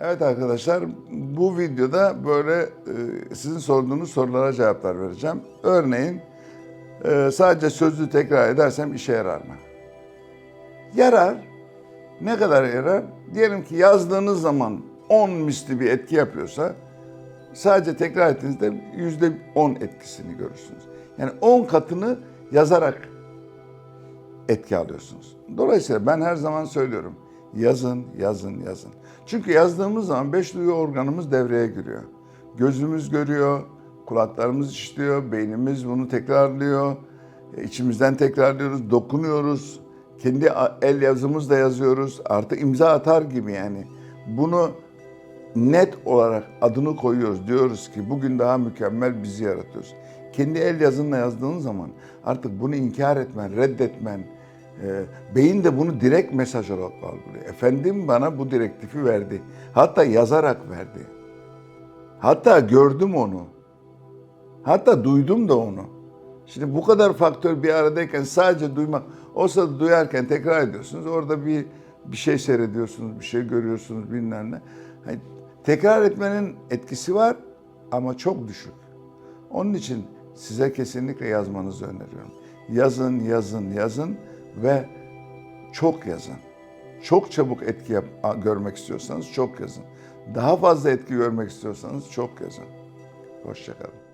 Evet arkadaşlar bu videoda böyle e, sizin sorduğunuz sorulara cevaplar vereceğim. Örneğin e, sadece sözlü tekrar edersem işe yarar mı? Yarar. Ne kadar yarar? Diyelim ki yazdığınız zaman 10 misli bir etki yapıyorsa sadece tekrar ettiğinizde yüzde 10 etkisini görürsünüz. Yani 10 katını yazarak etki alıyorsunuz. Dolayısıyla ben her zaman söylüyorum. Yazın, yazın, yazın. Çünkü yazdığımız zaman beş duyu organımız devreye giriyor. Gözümüz görüyor, kulaklarımız işliyor, beynimiz bunu tekrarlıyor. e, içimizden tekrarlıyoruz, dokunuyoruz. Kendi el yazımızla yazıyoruz. Artı imza atar gibi yani. Bunu net olarak adını koyuyoruz. Diyoruz ki bugün daha mükemmel bizi yaratıyoruz. Kendi el yazınla yazdığın zaman artık bunu inkar etmen, reddetmen, e, beyin de bunu direkt mesaj olarak algılıyor. Efendim bana bu direktifi verdi. Hatta yazarak verdi. Hatta gördüm onu. Hatta duydum da onu. Şimdi bu kadar faktör bir aradayken sadece duymak, o sırada duyarken tekrar ediyorsunuz. Orada bir bir şey seyrediyorsunuz, bir şey görüyorsunuz bilmem ne. Hani tekrar etmenin etkisi var ama çok düşük. Onun için size kesinlikle yazmanızı öneriyorum. Yazın, yazın, yazın ve çok yazın. Çok çabuk etki yap, görmek istiyorsanız çok yazın. Daha fazla etki görmek istiyorsanız çok yazın. Hoşçakalın.